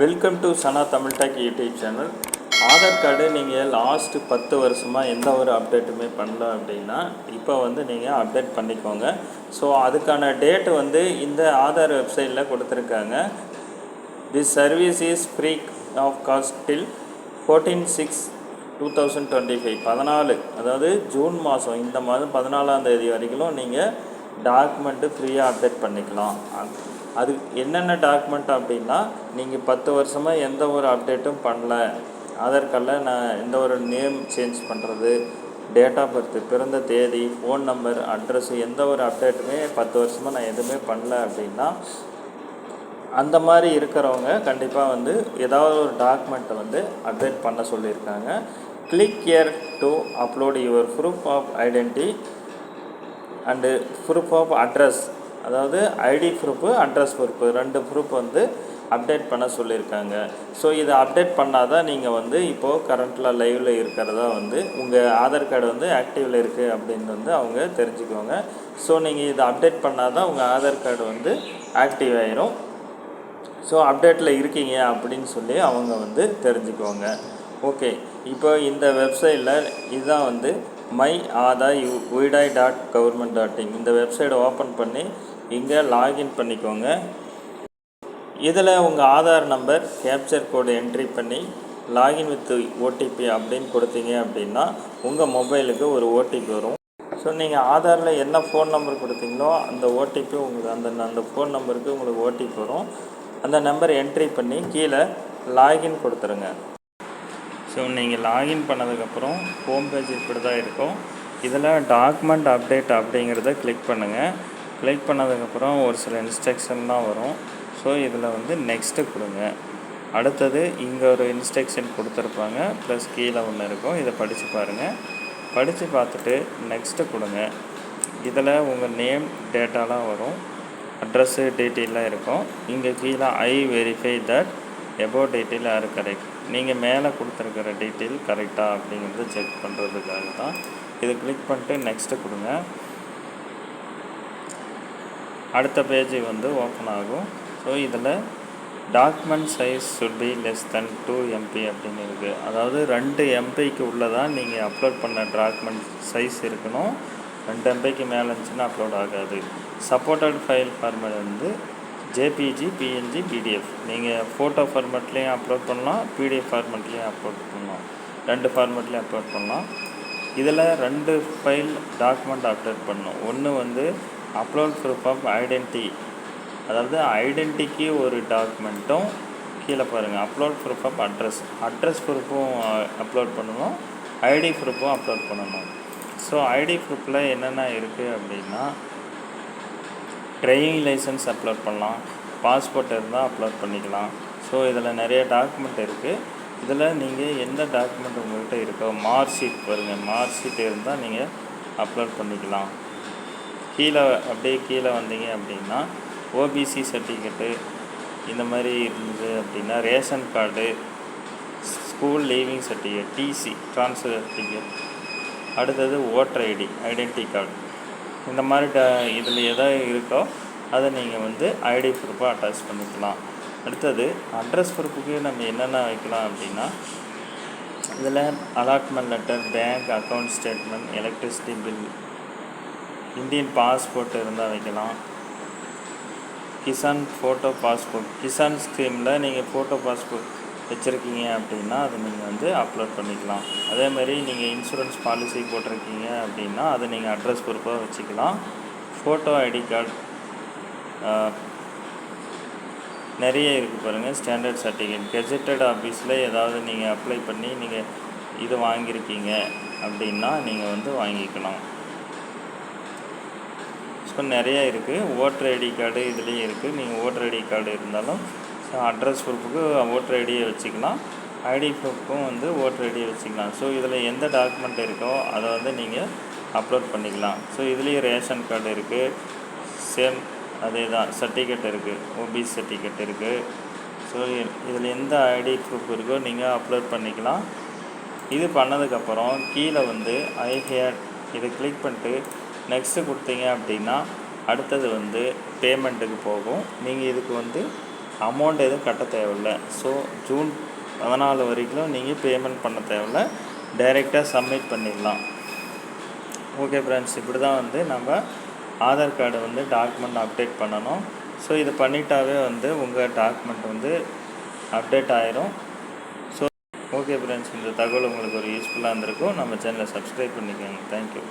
Welcome to Sana Tamil tech YouTube channel Aadhaar card நீங்கள் last பத்து வருஷமாக எந்த ஒரு அப்டேட்டுமே பண்ணல அப்படின்னா இப்போ வந்து நீங்கள் அப்டேட் பண்ணிக்கோங்க. ஸோ அதுக்கான டேட்டு வந்து இந்த ஆதார் வெப்சைட்டில் கொடுத்துருக்காங்க. This service is free of cost till fourteen six two thousand twenty five பதினாலு அதாவது ஜூன் மாதம் இந்த மாதம் பதினாலாம் தேதி வரைக்கும் நீங்கள் டாக்குமெண்ட்டு ஃப்ரீயாக அப்டேட் பண்ணிக்கலாம். அது என்னென்ன டாக்குமெண்ட் அப்படின்னா நீங்கள் பத்து வருஷமாக எந்த ஒரு அப்டேட்டும் பண்ணல. ஆதார் கார்டில் நான் எந்த ஒரு நேம் சேஞ்ச் பண்ணுறது டேட் ஆஃப் பர்த் பிறந்த தேதி ஃபோன் நம்பர் அட்ரஸ் எந்த ஒரு அப்டேட்டுமே பத்து வருஷமாக நான் எதுவுமே பண்ணல அப்படின்னா அந்த மாதிரி இருக்கிறவங்க கண்டிப்பாக வந்து ஏதாவது ஒரு டாக்குமெண்ட்டை வந்து அப்டேட் பண்ண சொல்லியிருக்காங்க. Click here to upload your proof of identity and proof of address அதாவது ஐடி ப்ரூஃபு அட்ரஸ் ப்ரூஃபு ரெண்டு ப்ரூஃப் வந்து அப்டேட் பண்ண சொல்லியிருக்காங்க. ஸோ இதை அப்டேட் பண்ணால் தான் நீங்கள் வந்து இப்போது கரண்ட்டில் லைவில் இருக்கிறதா வந்து உங்கள் ஆதார் கார்டு வந்து ஆக்டிவில் இருக்குது அப்படின்னு வந்து அவங்க தெரிஞ்சுக்குவாங்க. ஸோ நீங்கள் இதை அப்டேட் பண்ணால் தான் உங்கள் ஆதார் கார்டு வந்து ஆக்டிவ் ஆயிரும். ஸோ அப்டேட்டில் இருக்கீங்க அப்படின்னு சொல்லி அவங்க வந்து தெரிஞ்சுக்குவாங்க. ஓகே இப்போ இந்த வெப்சைட்டில் இதுதான் வந்து my Aadhaar U UIDAI dot government dot in இந்த வெப்சைட்டை ஓப்பன் பண்ணி இங்கே லாகின் பண்ணிக்கோங்க. இதில் உங்கள் Aadhaar number captcha code entry பண்ணி லாகின் வித் ஓடிபி அப்படின்னு கொடுத்தீங்க அப்படின்னா உங்கள் மொபைலுக்கு ஒரு ஓடிபி வரும். ஸோ நீங்கள் ஆதாரில் என்ன ஃபோன் நம்பர் கொடுத்தீங்களோ அந்த ஓடிபி உங்களுக்கு அந்த அந்த ஃபோன் நம்பருக்கு உங்களுக்கு ஓடிபி வரும். அந்த நம்பர் என்ட்ரி பண்ணி கீழே லாகின் கொடுத்துருங்க. ஸோ நீங்கள் லாகின் பண்ணதுக்கப்புறம் ஹோம் பேஜ் இப்படி தான் இருக்கும். இதில் டாக்குமெண்ட் அப்டேட் அப்படிங்கிறத கிளிக் பண்ணுங்கள் கிளிக் பண்ணதுக்கப்புறம் ஒரு சில இன்ஸ்ட்ரக்ஷன்லாம் வரும். ஸோ இதில் வந்து நெக்ஸ்ட்டு கொடுங்க. அடுத்தது இங்கே ஒரு இன்ஸ்ட்ரக்ஷன் கொடுத்துருப்பாங்க. ப்ளஸ் கீழே ஒன்று இருக்கும். இதை படித்து பாருங்கள் படித்து பார்த்துட்டு நெக்ஸ்ட்டு கொடுங்க. இதில் உங்கள் நேம் டேட்டாலாம் வரும். அட்ரஸ்ஸு டீட்டெயிலாக இருக்கும். இங்கே கீழே I verify that above detail are correct நீங்கள் மேலே கொடுத்துருக்கிற டீட்டெயில் கரெக்டாக அப்படிங்கிறது செக் பண்ணுறதுக்காக தான் இதை கிளிக் பண்ணிட்டு நெக்ஸ்ட்டு கொடுங்க. அடுத்த பேஜ் வந்து ஓப்பன் ஆகும். ஸோ இதில் document size should be less than two MB அப்படின்னு இருக்குது அதாவது ரெண்டு எம்பிக்கு உள்ளே தான் நீங்கள் அப்லோட் பண்ண டாக்குமெண்ட் சைஸ் இருக்கணும். ரெண்டு எம்பிக்கு மேலே இருந்துச்சுன்னா அப்லோட் ஆகாது. சப்போர்ட்டட் ஃபைல் ஃபார்மேட் வந்து ஜேபிஜி பிஎன்ஜி பிடிஎஃப் நீங்கள் ஃபோட்டோ ஃபார்மேட்லேயும் அப்லோட் பண்ணலாம் பிடிஎஃப் ஃபார்மேட்லேயும் அப்லோட் பண்ணலாம். ரெண்டு ஃபார்மேட்லேயும் அப்லோட் பண்ணலாம். இதில் ரெண்டு ஃபைல் டாக்குமெண்ட் அப்லோட் பண்ணணும். ஒன்று வந்து அப்லோட் ப்ரூஃப் ஆஃப் ஐடென்டி அதாவது ஐடென்டிக்கு ஒரு டாக்குமெண்ட்டும் கீழே பாருங்கள் upload proof of address address ப்ரூஃபும் upload பண்ணணும். ஐடி ப்ரூஃபும் அப்லோட் பண்ணணும். ஸோ ஐடி ப்ரூஃபில் என்னென்ன இருக்குது அப்படின்னா ட்ரைவிங் லைசன்ஸ் அப்லோட் பண்ணலாம். பாஸ்போர்ட் இருந்தால் அப்லோட் பண்ணிக்கலாம். ஸோ இதில் நிறைய டாக்குமெண்ட் இருக்குது இதில் நீங்கள் எந்த டாக்குமெண்ட் உங்கள்கிட்ட இருக்கோ மார்க் ஷீட் பாருங்கள் மார்க் ஷீட் இருந்தால் நீங்கள் அப்லோட் பண்ணிக்கலாம். கீழே அப்படியே கீழே வந்தீங்க அப்படின்னா ஓபிசி சர்டிஃபிகேட்டு இந்த மாதிரி இருந்தது அப்படின்னா ration card school leaving certificate TC transfer certificate அடுத்தது ஓட்டர் ஐடி ஐடென்டி கார்டு இந்த மாதிரி ட இதில் எதாவது இருக்கோ அதை நீங்கள் வந்து ஐடி ப்ரூஃபாக அட்டாச் பண்ணிக்கலாம். அடுத்தது அட்ரஸ் ப்ரூஃபுக்கு நம்ம என்னென்ன வைக்கலாம் அப்படின்னா இதில் allotment letter bank account statement electricity bill Indian passport இருந்தால் வைக்கலாம். கிசான் ஃபோட்டோ பாஸ்போர்ட் கிசான் ஸ்கீமில் நீங்கள் ஃபோட்டோ பாஸ்போர்ட் வச்சுருக்கீங்க அப்படின்னா அதை நீங்கள் வந்து அப்லோட் பண்ணிக்கலாம். அதே மாதிரி நீங்கள் இன்சூரன்ஸ் பாலிசி போட்டிருக்கீங்க அப்படின்னா அதை நீங்கள் அட்ரஸ் ப்ரூஃபாக வச்சுக்கலாம். ஃபோட்டோ ஐடி கார்டு நிறைய இருக்குது பாருங்கள் ஸ்டாண்டர்ட் சர்டிஃபிகேட் கெஜெட்டட் ஆஃபீஸில் ஏதாவது நீங்கள் அப்ளை பண்ணி நீங்கள் இது வாங்கியிருக்கீங்க அப்படின்னா நீங்கள் வந்து வாங்கிக்கலாம். ஸோ நிறையா இருக்குது ஓட்டர் ஐடி கார்டு இதுலேயும் இருக்குது நீங்கள் ஓட்டர் ஐடி கார்டு இருந்தாலும் ஸோ அட்ரஸ் ப்ரூஃபுக்கு ஓட்டர் ஐடியை வச்சுக்கலாம். ஐடி ப்ரூஃப்க்கும் வந்து ஓட்டர் ஐடியை வச்சுக்கலாம். ஸோ இதில் எந்த டாக்குமெண்ட் இருக்கோ அதை வந்து நீங்கள் அப்லோட் பண்ணிக்கலாம். ஸோ இதுலேயும் ரேஷன் கார்டு இருக்குது சேம் அதே தான் சர்டிஃபிகேட் இருக்குது ஓபிசி சர்டிஃபிகேட் இருக்குது ஸோ இதில் எந்த ஐடி ப்ரூஃப் இருக்கோ நீங்கள் அப்லோட் பண்ணிக்கலாம். இது பண்ணதுக்கப்புறம் கீழே வந்து ஐ ஹேட் இதை கிளிக் பண்ணிட்டு நெக்ஸ்ட்டு கொடுத்தீங்க அப்படின்னா அடுத்தது வந்து பேமெண்ட்டுக்கு போகும். நீங்கள் இதுக்கு வந்து அமௌண்ட் எதுவும் கட்ட தேவையில்ல. ஸோ ஜூன் பதினாலு வரைக்கும் நீங்கள் பேமெண்ட் பண்ண தேவையில்ல. டைரெக்டாக சப்மிட் பண்ணிடலாம். ஓகே ஃப்ரெண்ட்ஸ் இப்படி தான் வந்து நம்ம ஆதார் கார்டு வந்து டாக்குமெண்ட் அப்டேட் பண்ணணும். ஸோ இது பண்ணிட்டாவே வந்து உங்கள் டாக்குமெண்ட் வந்து அப்டேட் ஆயிரும். ஸோ ஓகே ஃப்ரெண்ட்ஸ் இந்த தகவல் உங்களுக்கு ஒரு யூஸ்ஃபுல்லாக இருந்திருக்கும். நம்ம சேனலை சப்ஸ்கிரைப் பண்ணிக்கோங்க. தேங்க்யூ